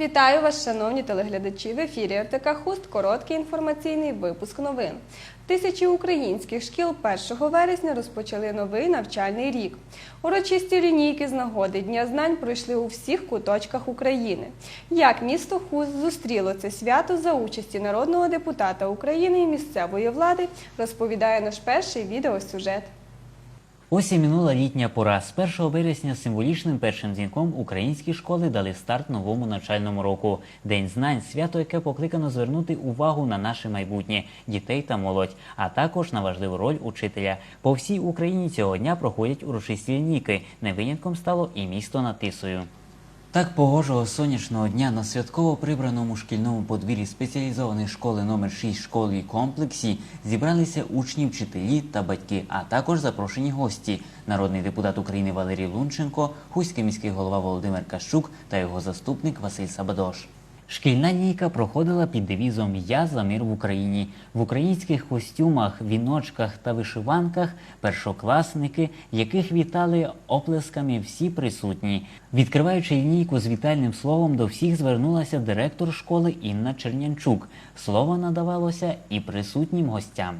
Вітаю вас, шановні телеглядачі. В ефірі РТК Хуст короткий інформаційний випуск новин. Тисячі українських шкіл 1 вересня розпочали новий навчальний рік. Урочисті лінійки з нагоди Дня знань пройшли у всіх куточках України. Як місто Хуст зустріло це свято за участі народного депутата України і місцевої влади, розповідає наш перший відеосюжет. Ось і минула літня пора. З 1 вересня символічним першим дзвінком українські школи дали старт новому навчальному року. День знань свято, яке покликано звернути увагу на наше майбутнє дітей та молодь, а також на важливу роль учителя. По всій Україні цього дня проходять урочисті лінійки. Не винятком стало і місто над Тисою. Так погожого сонячного дня на святково прибраному шкільному подвір'ї спеціалізованої школи номер 6 школи комплексі зібралися учні, вчителі та батьки, а також запрошені гості. Народний депутат України Валерій Лунченко, Хуський міський голова Володимир Кащук та його заступник Василь Сабадош. Шкільна нійка проходила під девізом Я за мир в Україні. В українських костюмах, віночках та вишиванках першокласники, яких вітали оплесками всі присутні. Відкриваючи лінійку з вітальним словом, до всіх звернулася директор школи Інна Чернянчук. Слово надавалося і присутнім гостям.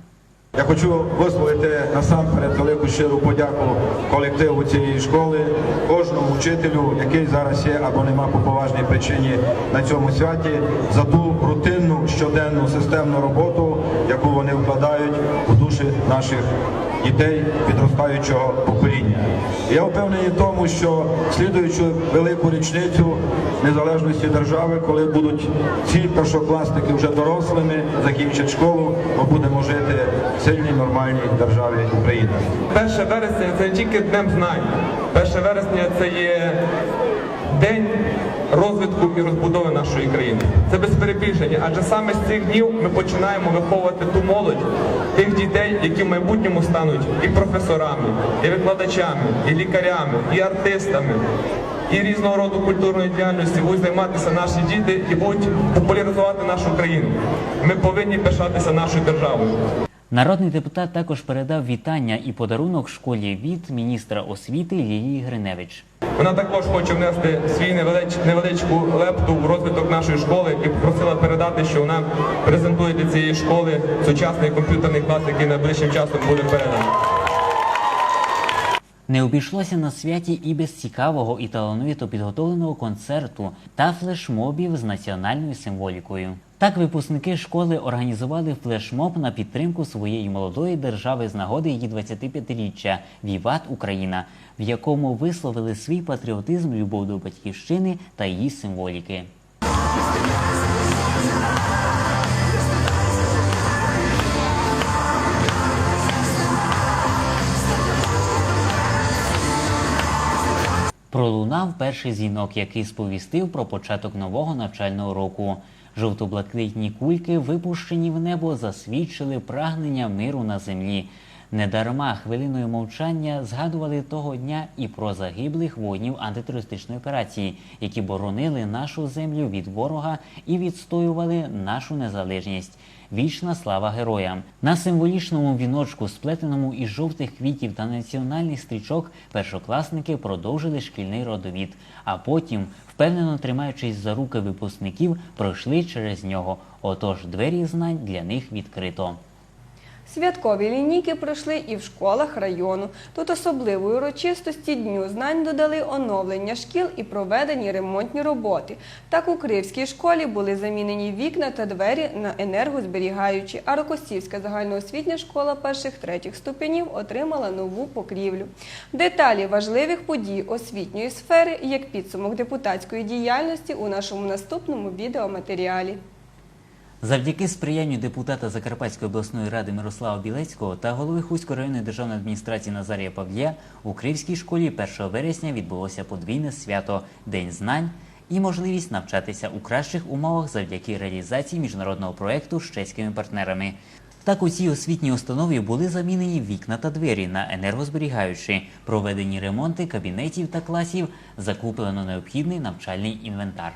Я хочу висловити насамперед велику щиру подяку колективу цієї школи, кожному вчителю, який зараз є або нема по поважній причині на цьому святі, за ту рутинну щоденну системну роботу, яку вони вкладають у душі наших дітей відростаючого покоління. Я впевнений в тому, що слідуючу велику річницю незалежності держави, коли будуть ці першокласники вже дорослими, закінчать школу, ми будемо жити в сильній нормальній державі України. 1 вересня це не тільки днем знань. 1 вересня це є день розвитку і розбудови нашої країни. Це без перебільшення, адже саме з цих днів ми починаємо виховувати ту молодь, тих дітей, які в майбутньому стануть і професорами, і викладачами, і лікарями, і артистами. І різного роду культурної діяльності будуть займатися наші діти і будуть популяризувати нашу країну. Ми повинні пишатися нашою державою. Народний депутат також передав вітання і подарунок школі від міністра освіти Лілії Гриневич. Вона також хоче внести свій невелич, невеличку лепту в розвиток нашої школи і попросила передати, що вона презентує для цієї школи сучасний комп'ютерний клас, який найближчим часом буде переданий. Не обійшлося на святі і без цікавого і талановито підготовленого концерту та флешмобів з національною символікою. Так випускники школи організували флешмоб на підтримку своєї молодої держави з нагоди її 25-річчя Віват Україна, в якому висловили свій патріотизм, любов до батьківщини та її символіки. Пролунав перший дзвінок, який сповістив про початок нового навчального року. Жовто-блакитні кульки, випущені в небо, засвідчили прагнення миру на землі. Недарма хвилиною мовчання згадували того дня і про загиблих воїнів антитерористичної операції, які боронили нашу землю від ворога і відстоювали нашу незалежність. Вічна слава героям! На символічному віночку, сплетеному із жовтих квітів та національних стрічок, першокласники продовжили шкільний родовід, а потім, впевнено тримаючись за руки випускників, пройшли через нього. Отож, двері знань для них відкрито. Святкові лінійки пройшли і в школах району. Тут особливої урочистості Дню знань додали оновлення шкіл і проведені ремонтні роботи. Так у Кривській школі були замінені вікна та двері на енергозберігаючі, а Рокосівська загальноосвітня школа перших-третіх ступенів отримала нову покрівлю. Деталі важливих подій освітньої сфери як підсумок депутатської діяльності у нашому наступному відеоматеріалі. Завдяки сприянню депутата Закарпатської обласної ради Мирослава Білецького та голови Хуської районної державної адміністрації Назарія Павлія у Кривській школі 1 вересня відбулося подвійне свято День знань і можливість навчатися у кращих умовах завдяки реалізації міжнародного проєкту з чеськими партнерами. Так у цій освітній установі були замінені вікна та двері на енергозберігаючі, проведені ремонти кабінетів та класів, закуплено необхідний навчальний інвентар.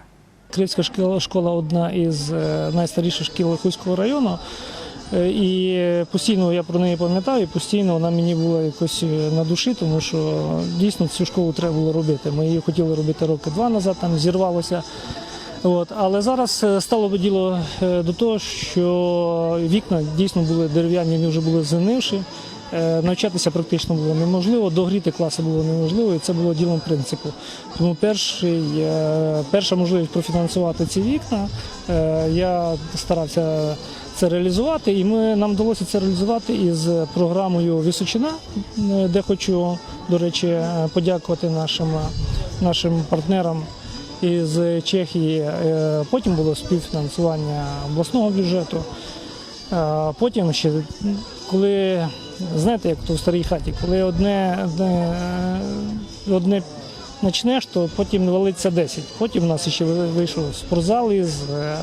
Кривська школа, одна із е, найстаріших шкіл Хуського району. Е, І постійно я про неї пам'ятаю, і постійно вона мені була якось е, на душі, тому що дійсно цю школу треба було робити. Ми її хотіли робити роки два назад, там зірвалося От, але зараз стало би діло до того, що вікна дійсно були дерев'яні, вони вже були згнивші. Е, Навчатися практично було неможливо, догріти класи було неможливо, і це було ділом принципу. Тому перший, е, перша можливість профінансувати ці вікна, е, я старався це реалізувати, і ми, нам вдалося це реалізувати із програмою Височина, е, де хочу, до речі, подякувати нашим, нашим партнерам із Чехії. Потім було співфінансування обласного бюджету. Потім ще, коли, знаєте, як то в старій хаті, коли одне, одне, е, одне почнеш, то потім валиться 10. Потім у нас ще вийшов спортзал із е,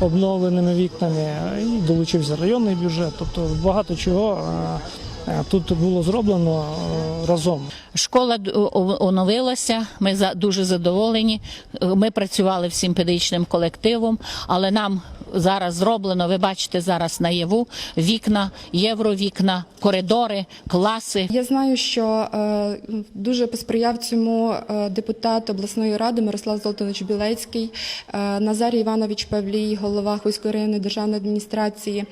обновленими вікнами і долучився районний бюджет. Тобто багато чого е, е, тут було зроблено е, разом. Школа оновилася. Ми дуже задоволені. Е, Ми працювали всім педагогічним колективом, але нам зараз зроблено. Ви бачите зараз наяву вікна, євровікна, коридори, класи. Я знаю, що е, дуже посприяв цьому е, депутат обласної ради Мирослав Золотанович Білецький, е, Назарій Іванович Павлій, голова Хуської районної державної адміністрації,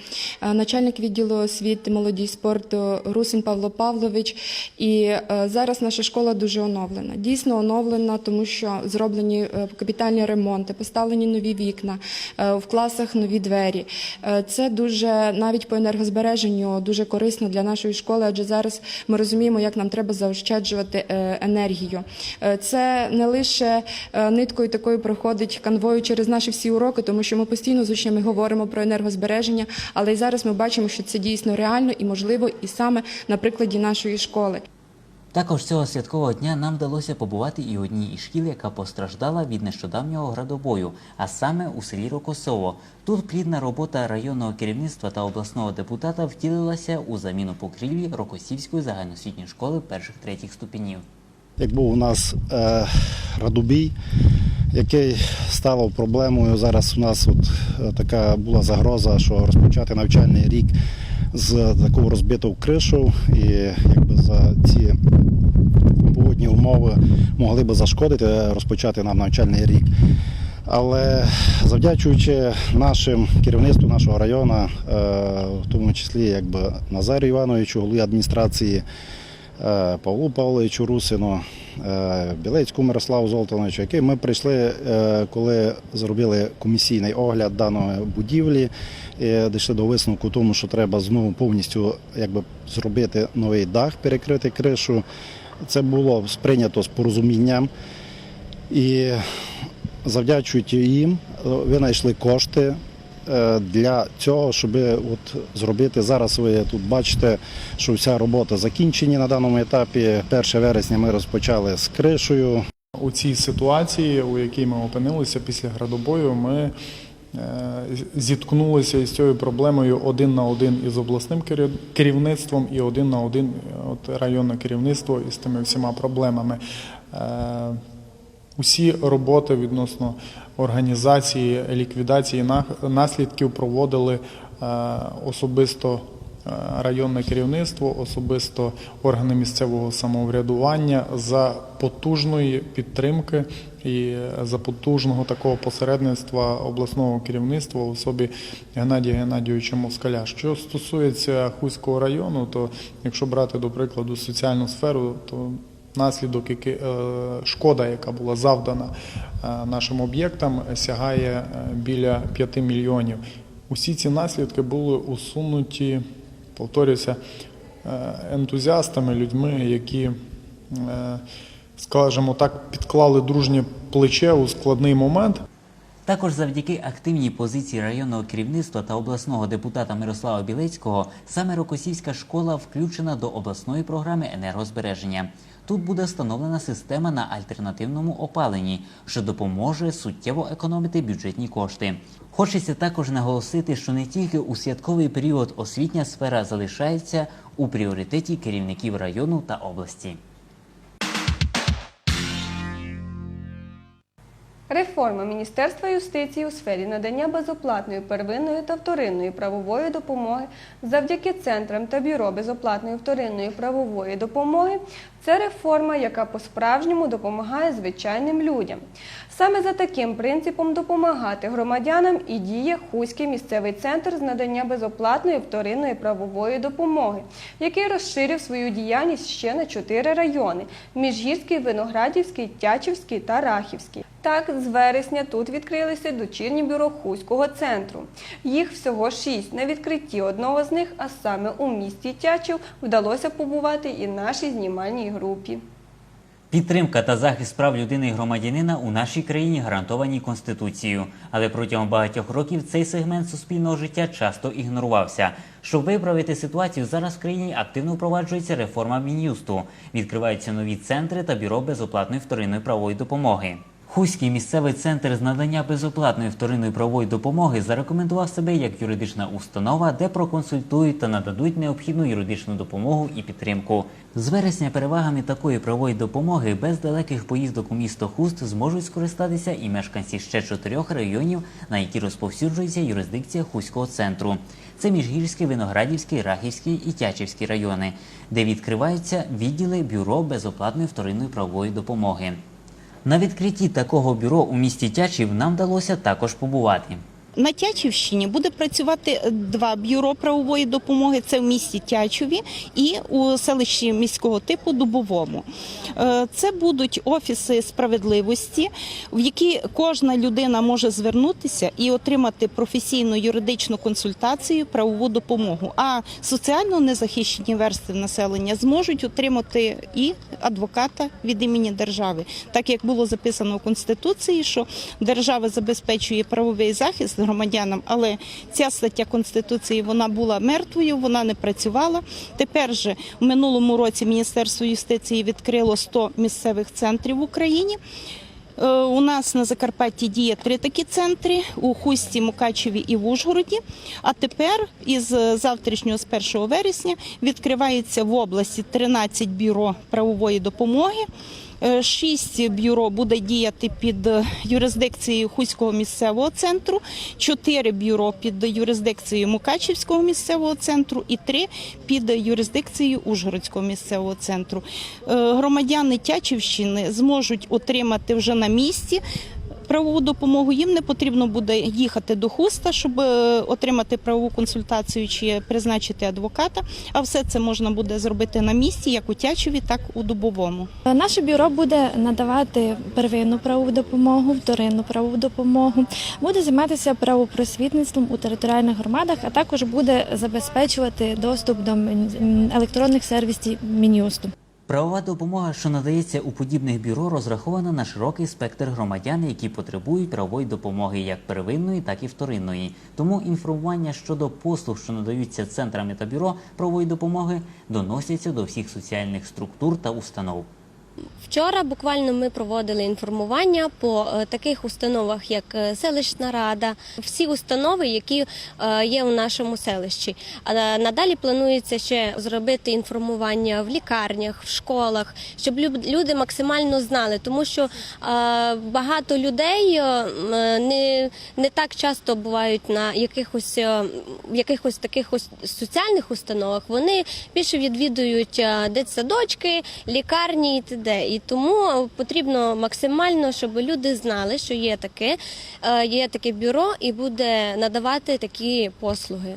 е, начальник відділу освіти, молоді і спорту Русин Павло Павлович. І е, зараз наша школа дуже оновлена. Дійсно оновлена, тому що зроблені е, капітальні ремонти, поставлені нові вікна, е, в класах нові двері. Е, Це дуже навіть по енергозбереженню дуже корисно для нашої школи, адже зараз ми розуміємо, як нам треба заощаджувати е, енергію. Е, Це не лише ниткою такою проходить канвою через наші всі уроки, тому що ми постійно з учнями говоримо про енергозбереження, але й зараз ми бачимо, що це дійсно реально і можливо, і саме на прикладі нашої школи. Також цього святкового дня нам вдалося побувати і одній із шкіл, яка постраждала від нещодавнього градобою, а саме у селі Рокосово. Тут плідна робота районного керівництва та обласного депутата втілилася у заміну покрівлі Рокосівської загальноосвітньої школи перших третіх ступенів. як був у нас е, радобій, який стало проблемою. Зараз у нас от, е, така була загроза, що розпочати навчальний рік з таку розбиту кришу, і якби за ці погодні умови могли би зашкодити розпочати нам навчальний рік. Але завдячуючи нашим керівництву нашого району, е, в тому числі якби Назарію Івановичу, голові адміністрації, е, Павлу Павловичу Русину, е, Білецькому Мирославу Золтановичу, який ми прийшли, е, коли зробили комісійний огляд даної будівлі, і дійшли до висновку тому, що треба знову повністю якби, зробити новий дах, перекрити кришу. Це було сприйнято з порозумінням. І завдячуючи їм, е, винайшли кошти для цього, щоб от зробити зараз. Ви тут бачите, що вся робота закінчені на даному етапі. 1 вересня ми розпочали з кришею. У цій ситуації, у якій ми опинилися після градобою, ми е, зіткнулися із цією проблемою один на один із обласним керів- керівництвом і один на один е, от, районне керівництво із тими всіма проблемами. Усі роботи відносно організації ліквідації наслідків проводили е, особисто е, районне керівництво, особисто органи місцевого самоврядування за потужної підтримки і за потужного такого посередництва обласного керівництва в особі Геннадія Геннадійовича Москаля. Що стосується Хуського району, то якщо брати до прикладу соціальну сферу, то наслідок, е, шкода, яка була завдана е, нашим об'єктам, сягає е, біля 5 мільйонів. Усі ці наслідки були усунуті, повторюся, ентузіастами, людьми, які, скажімо так, підклали дружнє плече у складний момент. Також завдяки активній позиції районного керівництва та обласного депутата Мирослава Білецького саме Рокосівська школа включена до обласної програми енергозбереження. Тут буде встановлена система на альтернативному опаленні, що допоможе суттєво економити бюджетні кошти. Хочеться також наголосити, що не тільки у святковий період освітня сфера залишається у пріоритеті керівників району та області. Реформа Міністерства юстиції у сфері надання безоплатної первинної та вторинної правової допомоги завдяки центрам та бюро безоплатної вторинної правової допомоги це реформа, яка по-справжньому допомагає звичайним людям. Саме за таким принципом допомагати громадянам і діє Хуський місцевий центр з надання безоплатної вторинної правової допомоги, який розширив свою діяльність ще на чотири райони: Міжгірський, Виноградівський, Тячівський та Рахівський. Так, з вересня тут відкрилися дочірні бюро Хуського центру. Їх всього шість. На відкритті одного з них, а саме у місті Тячів, вдалося побувати і нашій знімальній групі. Підтримка та захист прав людини і громадянина у нашій країні гарантовані Конституцією, але протягом багатьох років цей сегмент суспільного життя часто ігнорувався. Щоб виправити ситуацію, зараз в країні активно впроваджується реформа Мін'юсту. Відкриваються нові центри та бюро безоплатної вторинної правової допомоги. Хуський місцевий центр з надання безоплатної вторинної правової допомоги зарекомендував себе як юридична установа, де проконсультують та нададуть необхідну юридичну допомогу і підтримку. З вересня перевагами такої правової допомоги без далеких поїздок у місто Хуст зможуть скористатися і мешканці ще чотирьох районів, на які розповсюджується юрисдикція Хуського центру. Це Міжгірський, Виноградівський, Рахівський і Тячівський райони, де відкриваються відділи бюро безоплатної вторинної правової допомоги. На відкритті такого бюро у місті Тячів нам вдалося також побувати. На Тячівщині буде працювати два бюро правової допомоги. Це в місті Тячові і у селищі міського типу Дубовому. Е, Це будуть офіси справедливості, в які кожна людина може звернутися і отримати професійну юридичну консультацію, правову допомогу. А соціально незахищені верстви населення зможуть отримати і адвоката від імені держави, так як було записано в конституції, що держава забезпечує правовий захист громадянам, але ця стаття конституції вона була мертвою, вона не працювала. Тепер же в минулому році Міністерство юстиції відкрило 100 місцевих центрів в Україні. Е, У нас на Закарпатті діє три такі центри у Хусті, Мукачеві і в Ужгороді. А тепер із завтрашнього, з 1 вересня, відкривається в області 13 бюро правової допомоги. Е, Шість бюро буде діяти під юрисдикцією Хуського місцевого центру, чотири бюро під юрисдикцією Мукачівського місцевого центру і три під юрисдикцією Ужгородського місцевого центру. Е, Громадяни Тячівщини зможуть отримати вже на місці. Правову допомогу їм не потрібно буде їхати до хуста, щоб е, отримати правову консультацію чи призначити адвоката. А все це можна буде зробити на місці, як у Тячеві, так у Дубовому. Наше бюро буде надавати первинну правову допомогу, вторинну правову допомогу, буде займатися правопросвітництвом у територіальних громадах, а також буде забезпечувати доступ до електронних сервісів Мін'юсту. Правова допомога, що надається у подібних бюро, розрахована на широкий спектр громадян, які потребують правової допомоги як первинної, так і вторинної. Тому інформування щодо послуг, що надаються центрами та бюро правової допомоги, доносяться до всіх соціальних структур та установ. Вчора буквально ми проводили інформування по е, таких установах, як е, селищна рада, всі установи, які е, є у нашому селищі. Надалі планується ще зробити інформування в лікарнях, в школах, щоб люди максимально знали, тому що багато людей не, не так часто бувають на якихось в якихось таких соціальних установах. Вони більше відвідують дитсадочки, лікарні і т.д. І тому потрібно максимально, щоб люди знали, що є таке, е, є таке бюро і буде надавати такі послуги.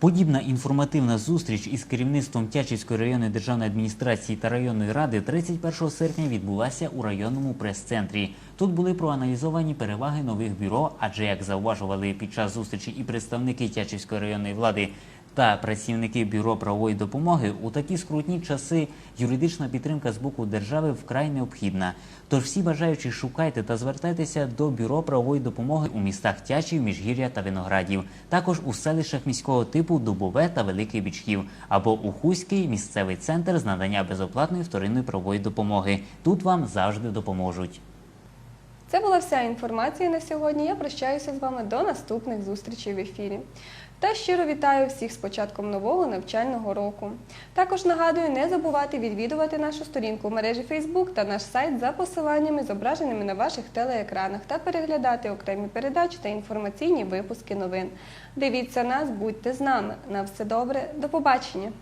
Подібна інформативна зустріч із керівництвом Тячівської районної державної адміністрації та районної ради 31 серпня відбулася у районному прес-центрі. Тут були проаналізовані переваги нових бюро, адже як зауважували під час зустрічі і представники Тячівської районної влади. Та працівники бюро правової допомоги у такі скрутні часи юридична підтримка з боку держави вкрай необхідна. Тож всі бажаючі шукайте та звертайтеся до бюро правової допомоги у містах Тячів, Міжгір'я та Виноградів, також у селищах міського типу Дубове та Великий Бічків, або у Хуський місцевий центр з надання безоплатної вторинної правової допомоги. Тут вам завжди допоможуть. Це була вся інформація на сьогодні. Я прощаюся з вами до наступних зустрічей в ефірі. Та щиро вітаю всіх з початком нового навчального року. Також нагадую не забувати відвідувати нашу сторінку в мережі Facebook та наш сайт за посиланнями, зображеними на ваших телеекранах, та переглядати окремі передачі та інформаційні випуски новин. Дивіться нас, будьте з нами. На все добре, до побачення!